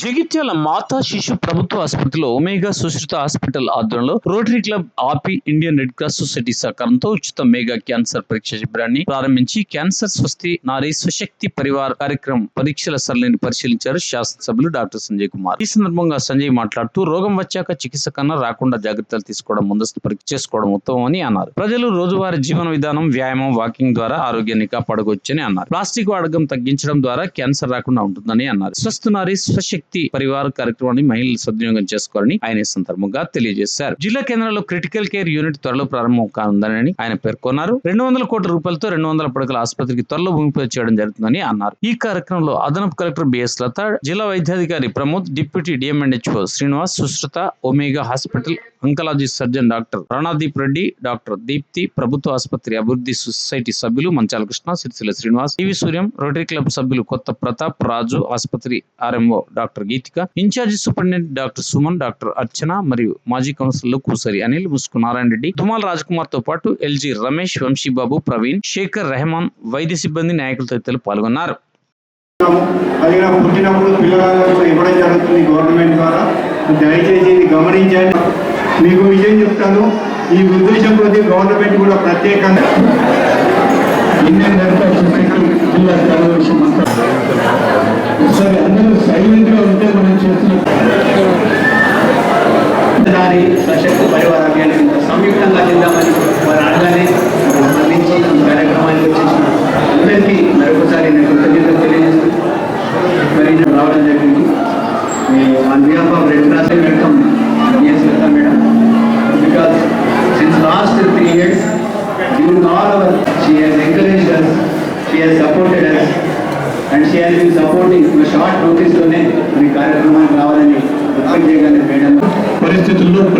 జగిత్యాల మాతా శిశు ప్రభుత్వ ఆసుపత్రిలో ఒమేగా సుశ్రుత హాస్పిటల్ ఆధ్వర్యంలో రోటరీ క్లబ్ ఆపి ఇండియన్ రెడ్ క్రాస్ సొసైటీ సహకారంతో ఉచిత మెగా క్యాన్సర్ పరీక్ష శిబిరాన్ని ప్రారంభించి క్యాన్సర్ స్వస్తి నారీ స్వశక్తి పరివార్ కార్యక్రమం పరీక్షల సరళిని పరిశీలించారు శాసనసభ్యులు డాక్టర్ సంజయ్ కుమార్. ఈ సందర్భంగా సంజయ్ మాట్లాడుతూ రోగం వచ్చాక చికిత్స కన్నా రాకుండా జాగ్రత్తలు తీసుకోవడం ముందస్తు పరీక్ష చేసుకోవడం ఉత్తమం అని అన్నారు. ప్రజలు రోజువారీ జీవన విధానం వ్యాయామం వాకింగ్ ద్వారా ఆరోగ్యాన్ని కాపాడుకోవచ్చని అన్నారు. ప్లాస్టిక్ వాడకం తగ్గించడం ద్వారా క్యాన్సర్ రాకుండా ఉంటుందని అన్నారు. స్వస్థ నారీ స్వశక్తి పరివార కార్యక్రమాన్ని మహిళలు సద్వినియోగం చేసుకోవాలని ఆయన ఈ సందర్భంగా తెలియజేశారు. జిల్లా కేంద్రంలో క్రిటికల్ కేర్ యూనిట్ త్వరలో ప్రారంభం కానుందని ఆయన పేర్కొన్నారు. రెండు వందల కోట్ల రూపాయలతో రెండు వందల పడకల ఆసుపత్రికి త్వరలో భూమి పూజ చేయడం జరుగుతుందని అన్నారు. ఈ కార్యక్రమంలో అదనపు కలెక్టర్ బిఎస్ లత జిల్లా వైద్యాధికారి Pramod deputy DMNHO Srinivas Sushruta Omega hospital oncology surgeon doctor Ranadeep Reddy doctor Deepthi ప్రభుత్వ ఆసుపత్రి అభివృద్ధి సొసైటీ సభ్యులు Manchala Krishna Sircilla Srinivas TV Suryam rotary club సభ్యులు కొత్త ప్రతాప్ రాజు ఆసుపత్రి RMO doctor Geethika in charge superintendent doctor Suman doctor Archana మరియు మాజీ కౌన్సిలర్లు కూసరి అనిల్ ముసుకు నారాయణ రెడ్డి తుమాల్ రాజ్ కుమార్తో పాటు ఎల్జీ రమేష్ వంశీబాబు ప్రవీణ్ శేఖర్ రెహమాన్ వైద్య సిబ్బంది నాయకులు తదితరులు పాల్గొన్నారు. పుట్టినప్పుడు పిల్లగాళ్ళకు ఇవ్వడం జరుగుతుంది గవర్నమెంట్ ద్వారా. దయచేసి ఇది గమనించండి. మీకు విజయం చెప్తాను? ఈ ఉద్దేశం ప్రతి గవర్నమెంట్ కూడా ప్రత్యేకంగా ఇండియన్ జిల్లా కార్యదర్శి సరే అందరూ సైలెంట్గా ఉంటే మనం చేస్తున్న. దారి సశక్తి పరివార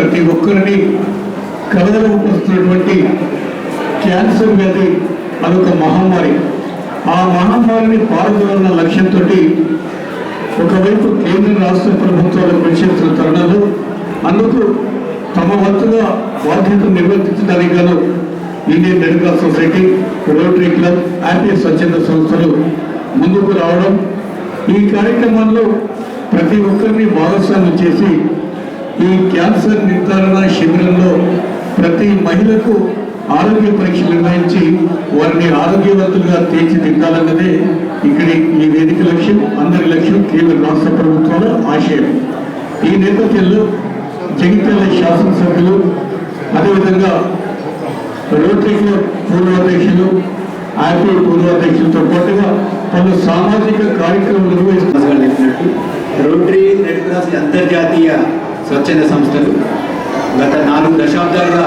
ప్రతి ఒక్కరిని కలగలుపుతున్నటువంటి క్యాన్సర్ వ్యాధి అదొక మహమ్మారి. ఆ మహమ్మారిని పాల్గొన్న లక్ష్యంతో ఒకవైపు కేంద్ర రాష్ట్ర ప్రభుత్వాలు పనిచేస్తున్న తరుణంలో అందుకు తమ వంతుగా బాధ్యతను నిర్వర్తించడానికి గాను Indian Red Cross Society Rotary club యాపీ స్వచ్ఛంద సంస్థలు ముందుకు రావడం ఈ కార్యక్రమంలో ప్రతి ఒక్కరిని భాగస్వామ్యం చేసి ఈ క్యాన్సర్ నిర్ధారణ శిబిరంలో ప్రతి మహిళకు ఆరోగ్య పరీక్షలు నిర్వహించి వారిని ఆరోగ్యవంతులుగా తీర్చిదిద్దాలన్నదే ఇక్కడి ఈ వేదిక లక్ష్యం. అందరి లక్ష్యం కేంద్ర రాష్ట్ర ప్రభుత్వాల ఆశయం. ఈ నేపథ్యంలో జగిత్యాల శాసనసభ్యులు అదేవిధంగా రోటరీ క్లబ్ పూర్వాధ్యక్షులు ఆర్పీ పూర్వాధ్యక్షులతో పాటుగా పలు సామాజిక కార్యక్రమాలు నిర్వహిస్తున్నారు. రోటరీ రెడ్ క్రాస్ అంతర్జాతీయ స్వచ్ఛంద సంస్థలు గత నాలుగు దశాబ్దాలుగా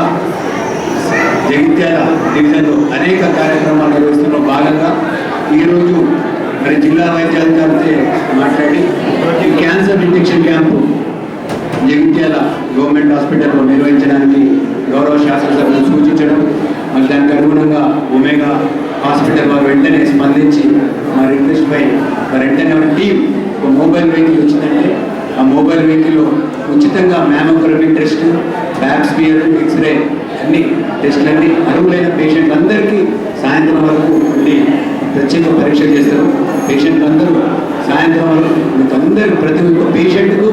జగిత్యాల డివిజన్లో అనేక కార్యక్రమాలు నిర్వహిస్తున్న భాగంగా ఈరోజు మరి జిల్లా వైద్యాధికారితో మాట్లాడి ఈ cancer injection camp Jagtial government హాస్పిటల్లో నిర్వహించడానికి గౌరవ శాసనసభ్యులు సూచించడం మరి దానికి అనుగుణంగా ఒమేగా హాస్పిటల్ వారు వెంటనే స్పందించి మా రిక్వెస్ట్ పై మరి వెంటనే టీం ఒక మొబైల్ వెహికల్ వచ్చిందంటే ఆ మొబైల్ వెహికల్లో ఉచితంగా mammography test pap smear x-ray అన్ని టెస్టులన్నీ అర్హులైన పేషెంట్ అందరికీ సాయంత్రం వరకు ఉండి ప్రత్యేక పరీక్ష చేస్తారు. పేషెంట్లు అందరూ సాయంత్రం వరకు మీకు అందరూ ప్రతి ఒక్క పేషెంట్కు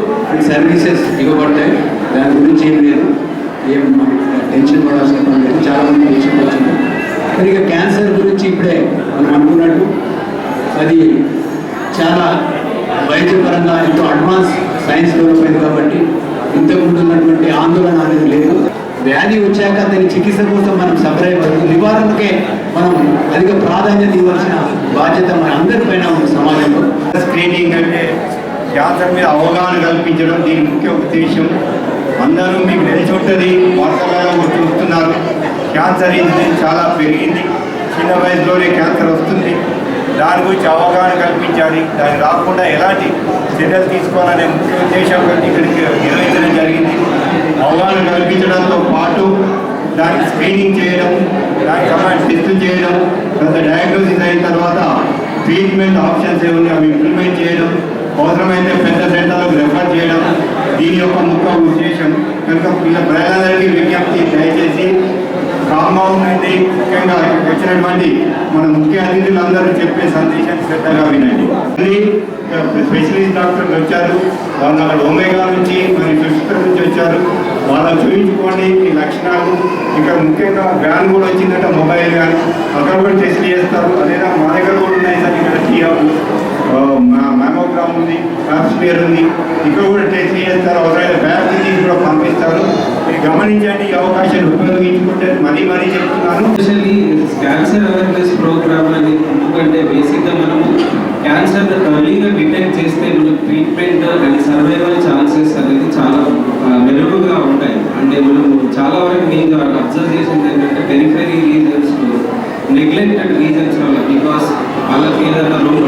సర్వీసెస్ ఇవ్వబడతాయి. దాని గురించి ఏం లేదు. ఏం టెన్షన్ పడాల్సిన పని లేదు. చాలా మంది పేషెంట్ వచ్చింది మరి ఇక క్యాన్సర్ గురించి ఇప్పుడే మనం అనుకున్నట్టు అది చాలా వైద్యపరంగా ఎంతో అడ్వాన్స్ సైన్స్ డెవలప్ అయింది కాబట్టి ఇంతకుముందు ఉన్నటువంటి ఆందోళన అనేది లేదు. వ్యాధి వచ్చాక దాని చికిత్స కోసం మనం సపరేట్ నివారణకే మనం అధిక ప్రాధాన్యత ఇవ్వాల్సిన బాధ్యత మన అందరిపైన ఉంది సమాజంలో. స్క్రీనింగ్ అంటే క్యాన్సర్ మీద అవగాహన కల్పించడం దీని ముఖ్య ఉద్దేశం. అందరూ మీకు తెలిసి ఉంటుంది వార్తలలో చూస్తున్నారు క్యాన్సర్ ఇన్సిడెన్స్ చాలా పెరిగింది. చిన్న వయసులోనే క్యాన్సర్ వస్తుంది. దాని గురించి అవగాహన కల్పించాలి. దాని రాకుండా ఎలాంటి చర్యలు తీసుకోవాలనే ముఖ్య ఉద్దేశంతో ఇక్కడికి నిర్వహించడం జరిగింది. అవగాహన కల్పించడంతో పాటు దానికి స్క్రీనింగ్ చేయడం దానికి సంబంధించి టెస్టులు చేయడం కొంత డయాగ్నోసిస్ అయిన తర్వాత ట్రీట్మెంట్ ఆప్షన్స్ ఏమి అవి ఇంప్లిమెంట్ చేయడం అవసరమైతే పెద్ద సెంటర్లకు రెఫర్ చేయడం దీని యొక్క ముఖ్య ఉద్దేశం. కనుక పిల్ల ప్రజలందరికీ విజ్ఞప్తి దయచేసి రామ్మోహన్ రెడ్డి ముఖ్యంగా ఇక్కడికి వచ్చినటువంటి మన ముఖ్య అతిథులందరూ చెప్పే సందేశాన్ని శ్రద్ధగా వినండి. స్పెషలిస్ట్ డాక్టర్లు వచ్చారు. వాళ్ళు అక్కడ ఒమేగా నుంచి మరి సుష్ట నుంచి వచ్చారు. వాళ్ళని చూపించుకోండి ఈ లక్షణాలు. ఇక్కడ ముఖ్యంగా వ్యాన్ కూడా వచ్చిందంటే మొబైల్ వ్యాన్. అక్కడ కూడా టెస్ట్ చేస్తారు. అదేనా? మా దగ్గర కూడా ఉన్నాయి సార్. ఇక్కడ టీఆర్ ఉంది స్పియర్ ఉంది. ఇక్కడ కూడా టెస్ట్ చేస్తారు. అవసరమైన బ్యాగ్ కూడా పంపిస్తారు. మీరు గమనించండి ఈ అవకాశాన్ని ఉపయోగించుకుంటే మరీ మరీ చెప్తున్నాను. క్యాన్సర్ అవేర్నెస్ ప్రోగ్రామ్ అనేది ఎందుకంటే బేసిక్గా మనము క్యాన్సర్ ఎర్లీగా డిటెక్ట్ చేస్తే మనకు ట్రీట్మెంట్ అండ్ సర్వైవల్ ఛాన్సెస్ అనేది చాలా మెరుగుగా ఉంటాయి. అంటే మనము చాలా వరకు మేము అబ్జర్వ్ చేసింది ఏంటంటే పెరిఫరీ రీజన్స్లో నెగ్లెక్టెడ్ రీజన్స్ వల్ల బికాస్ వాళ్ళకి ఏదైనా రోడ్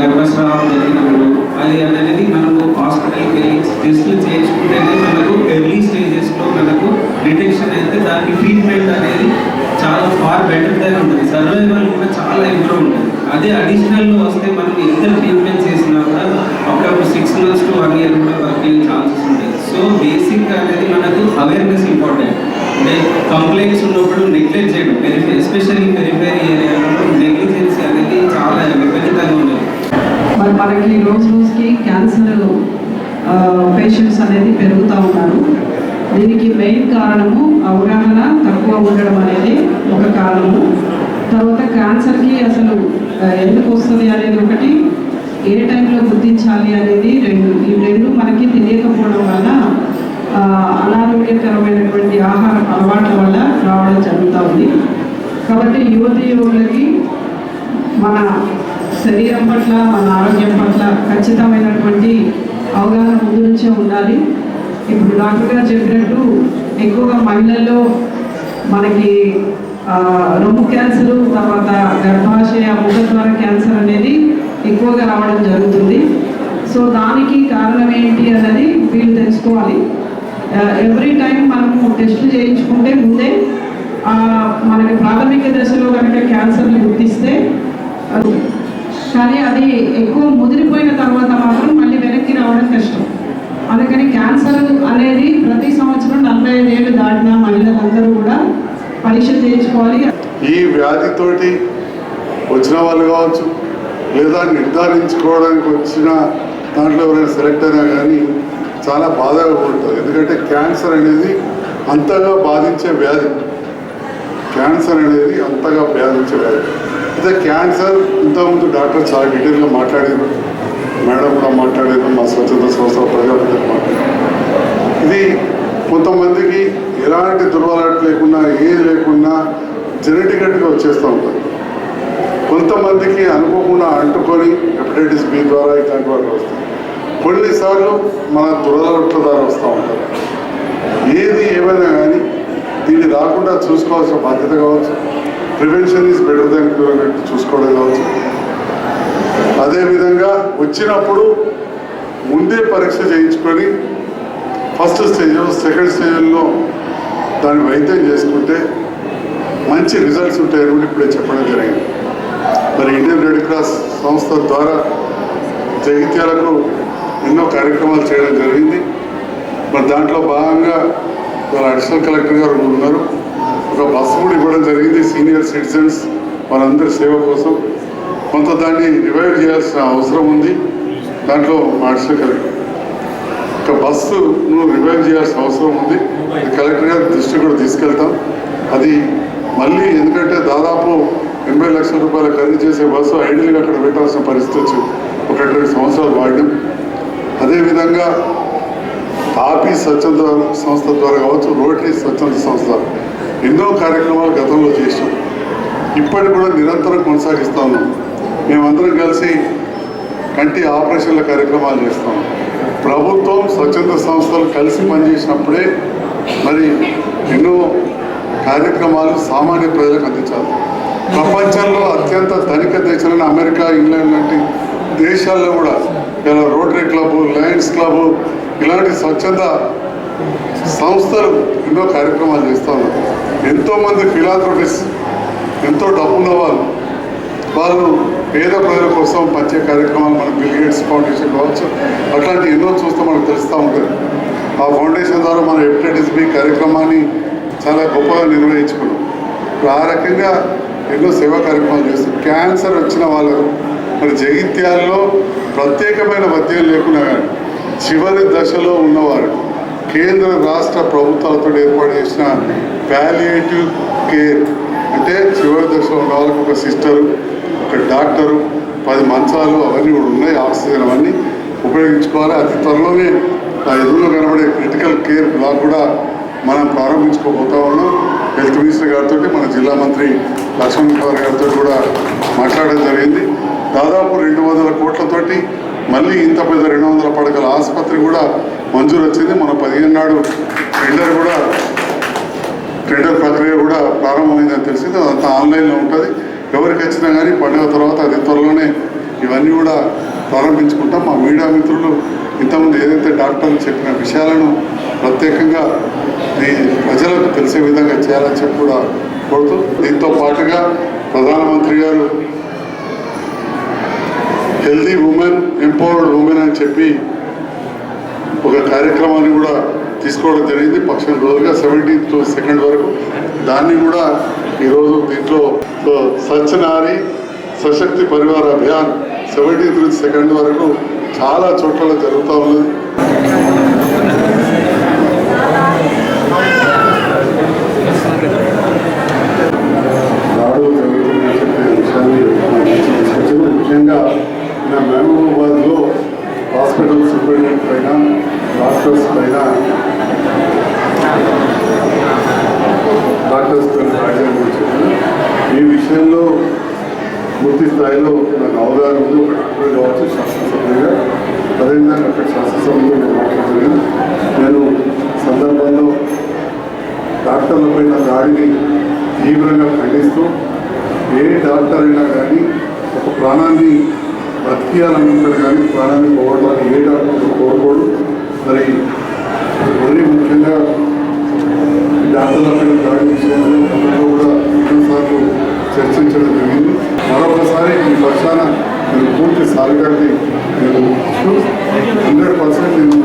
గర్భస్రావం జరిగినప్పుడు అది అనేది మనకు హాస్పిటల్కి వెళ్ళి టెస్టులు చేయించుకుంటేనే మనకు ఎర్లీ స్టేజెస్లో మనకు డిటెక్షన్ అయితే దానికి ట్రీట్మెంట్ అనేది చాలా ఫార్ బెటర్ దాన్ ఉంటుంది. సర్వైవల్ కూడా చాలా ఇంప్రూవ్ ఉంటుంది. అదే అడిషనల్లో వస్తే మనం ఎంత ట్రీట్మెంట్ చేసినా కూడా అప్పుడప్పుడు six months to one year కూడా వర్క్ అయ్యే ఛాన్సెస్ ఉంటాయి. సో బేసిక్ అనేది మనకు అవేర్నెస్ ఇంపార్టెంట్ అంటే కంప్లైంట్స్ ఉన్నప్పుడు నెగ్లెక్ట్ చేయడం ఎస్పెషల్లీ పెరిఫేరీ ఏరియాలో నెగ్లిజెన్సీ అనేది చాలా విపరీతంగా ఉండదు మరి మనకి రోజు రోజుకి క్యాన్సర్ పేషెంట్స్ అనేది పెరుగుతూ ఉన్నారు. దీనికి మెయిన్ కారణము అవగాహన తక్కువ ఉండడం అనేది ఒక కారణము. తర్వాత క్యాన్సర్కి అసలు ఎందుకు వస్తుంది అనేది ఒకటి ఏ టైంలో గుర్తించాలి అనేది రెండు. ఈ రెండు మనకి తెలియకపోవడం వల్ల అనారోగ్యకరమైనటువంటి ఆహార అలవాట్ల వల్ల రావడం జరుగుతూ ఉంది. కాబట్టి యువతి యువకులకి మన శరీరం పట్ల మన ఆరోగ్యం పట్ల ఖచ్చితమైనటువంటి అవగాహన ముందు నుంచే ఉండాలి. ఇప్పుడు డాక్టర్ గారు చెప్పినట్టు ఎక్కువగా మహిళల్లో మనకి రొమ్ము క్యాన్సర్ తర్వాత గర్భాశయ ముఖద్వార క్యాన్సర్ అనేది ఎక్కువగా రావడం జరుగుతుంది. సో దానికి కారణం ఏంటి అన్నది వీళ్ళు తెలుసుకోవాలి. ఎవ్రీ టైం మనము టెస్టులు చేయించుకుంటే ముందే మనకి ప్రాథమిక దశలో కనుక క్యాన్సర్ని గుర్తిస్తే అది కానీ అది ఎక్కువ ముదిరిపోయిన తర్వాత మాత్రం మళ్ళీ వెనక్కి రావడం కష్టం. అందుకని క్యాన్సర్ అనేది ప్రతి సంవత్సరం నలభై ఐదు ఏళ్ళు దాటిన మహిళలందరూ కూడా పరీక్ష చేయించుకోవాలి. ఈ వ్యాధితోటి వచ్చిన వాళ్ళు కావచ్చు లేదా నిర్ధారించుకోవడానికి వచ్చిన దాంట్లో ఎవరైనా సెలెక్ట్ అయినా కానీ చాలా బాధగా ఉంటుంది. ఎందుకంటే క్యాన్సర్ అనేది అంతగా బాధించే వ్యాధి. క్యాన్సర్ అనేది అంతగా బాధించే వ్యాధి. అయితే క్యాన్సర్ ఇంతకుముందు డాక్టర్ చాలా డీటెయిల్గా మాట్లాడారు మేడం కూడా మాట్లాడారు మా స్వచ్ఛంద సంస్థ ప్రజాపతి మాట్లాడారు ఇది కొంతమందికి ఎలాంటి దుర్వలట లేకుండా ఏది లేకుండా జెనెటికల్గా వచ్చేస్తూ ఉంటుంది. కొంతమందికి అనుకోకుండా అంటుకొని హెపటైటిస్ బి ద్వారా ఇట్లాంటి వాళ్ళు వస్తాయి. కొన్నిసార్లు మన దురదలట్ల ద్వారా వస్తూ ఉంటారు ఏది ఏమైనా కానీ దీన్ని రాకుండా చూసుకోవాల్సిన బాధ్యత కావచ్చు. Prevention is better than cure అన్నట్టు చూసుకోవడం కావచ్చు. అదేవిధంగా వచ్చినప్పుడు ముందే పరీక్ష చేయించుకొని ఫస్ట్ స్టేజ్ సెకండ్ స్టేజ్లో దాన్ని వైద్యం చేసుకుంటే మంచి రిజల్ట్స్ ఉంటాయని కూడా ఇప్పుడే చెప్పడం జరిగింది. మరి ఇండియన్ రెడ్ క్రాస్ సంస్థ ద్వారా జగిత్యాలకు ఎన్నో కార్యక్రమాలు చేయడం జరిగింది. మరి దాంట్లో భాగంగా వాళ్ళ అడిషనల్ కలెక్టర్ గారు ఉన్నారు. ఒక బస్సు కూడా ఇవ్వడం జరిగింది. సీనియర్ సిటిజన్స్ వాళ్ళందరి సేవ కోసం. కొంత దాన్ని రివైవ్ చేయాల్సిన అవసరం ఉంది. దాంట్లో మా కలెక్టర్ ఒక బస్సు రివైవ్ చేయాల్సిన అవసరం ఉంది. కలెక్టర్ గారి దృష్టి కూడా తీసుకెళ్తాం. అది మళ్ళీ ఎందుకంటే దాదాపు ఎనభై లక్షల రూపాయలు ఖరీదు చేసే బస్సు ఐడియల్గా అక్కడ పెట్టాల్సిన పరిస్థితి వచ్చి ఒక రెండు సంవత్సరాలు వాడడం అదేవిధంగా తాపీ స్వచ్ఛంద సంస్థ ద్వారా కావచ్చు రోటరీ స్వచ్ఛంద సంస్థ. ఎన్నో కార్యక్రమాలు గతంలో చేసాం ఇప్పటికి కూడా నిరంతరం కొనసాగిస్తా ఉన్నాం. మేమందరం కలిసి కంటి ఆపరేషన్ల కార్యక్రమాలు చేస్తాం. ప్రభుత్వం స్వచ్ఛంద సంస్థలు కలిసి పనిచేసినప్పుడే మరి ఎన్నో కార్యక్రమాలు సామాన్య ప్రజలకు అందించాలి. ప్రపంచంలో అత్యంత ధనిక దేశాలైన అమెరికా ఇంగ్లాండ్ లాంటి దేశాల్లో కూడా ఇలా రోటరీ క్లబ్ లయన్స్ క్లబ్ ఇలాంటి స్వచ్ఛంద సంస్థలు ఎన్నో కార్యక్రమాలు చేస్తూ ఉన్నారు. ఎంతోమంది ఫిలాథ్రఫిస్ట్ ఎంతో డబ్బున్న వాళ్ళు వాళ్ళు పేద ప్రజల కోసం పంచే కార్యక్రమాలు మన బిల్గేట్స్ ఫౌండేషన్ కావచ్చు అట్లాంటి ఎన్నో చూస్తే మనకు తెలుస్తూ ఉంటుంది. ఆ ఫౌండేషన్ ద్వారా మన హెపటైటిస్ బి కార్యక్రమాన్ని చాలా గొప్పగా నిర్వహించుకున్నాం. ఇప్పుడు ఆ రకంగా ఎన్నో సేవా కార్యక్రమాలు చేస్తాం క్యాన్సర్ వచ్చిన వాళ్ళు మరి జగిత్యాల్లో ప్రత్యేకమైన వైద్యం లేకున్నా కానీ చివరి దశలో ఉన్నవారు. కేంద్ర రాష్ట్ర ప్రభుత్వాలతో ఏర్పాటు చేసిన ప్యాలియేటివ్ కేర్ అంటే చివరి దశలో ఉన్న వాళ్ళకి ఒక సిస్టరు ఒక డాక్టరు పది మంచాలు అవన్నీ కూడా ఉన్నాయి ఆక్సిజన్ అవన్నీ ఉపయోగించుకోవాలి. అతి త్వరలోనే ఆ ఎదురులో కనబడే క్రిటికల్ కేర్ బ్లాక్ కూడా మనం ప్రారంభించుకోబోతా ఉన్నాం. హెల్త్ మినిస్టర్ గారితో మన జిల్లా మంత్రి లక్ష్మణ్ కుమార్ గారితో కూడా మాట్లాడడం జరిగింది. దాదాపు రెండు వందల కోట్లతోటి మళ్ళీ ఇంత పెద్ద రెండు వందల పడకల ఆసుపత్రి కూడా మంజూరు వచ్చింది. మన పదిహేను నాడు టెండర్ కూడా టెండర్ ప్రక్రియ కూడా ప్రారంభమైందని తెలిసింది. అదంతా ఆన్లైన్లో ఉంటుంది. ఎవరికి వచ్చినా కానీ పండుగ తర్వాత అతి త్వరలోనే ఇవన్నీ కూడా ప్రారంభించుకుంటాం. మా మీడియా మిత్రులు ఇంతకుముందు ఏదైతే డాక్టర్లు చెప్పిన విషయాలను ప్రత్యేకంగా ఈ ప్రజలకు తెలిసే విధంగా చేయాలని చెప్పి కూడా కోరుతూ దీంతో పాటుగా ప్రధానమంత్రి గారు హెల్దీ ఉమెన్ ఎంపవర్డ్ ఉమెన్ అని చెప్పి కార్యక్రమాన్ని కూడా తీసుకోవడం జరిగింది. పక్షం రోజుగా సెవెంటీన్త్ టు సెకండ్ వరకు. దాన్ని కూడా ఈరోజు దీంట్లో సో సశక్తి పరివార అభియాన్ సెవెంటీన్త్ నుంచి సెకండ్ వరకు చాలా చోట్ల జరుగుతూ ఉన్నది. డాక్టర్ల పైన దాడిని తీవ్రంగా ఖండిస్తూ ఏ డాక్టర్ అయినా కానీ ఒక ప్రాణాన్ని బ్రతికియాలనుకుంటారు కానీ ప్రాణాన్ని పోవడానికి ఏ డాక్టర్ కోరుకోడు మరి మరీ ముఖ్యంగా డాక్టర్లపైన దాడి విషయంలో కూడా ఎన్నోసార్లు చర్చించడం జరిగింది. మరొకసారి ఈ పక్షాన నేను పూర్తి సాగుగారిని నేను హండ్రెడ్ పర్సెంట్ నేను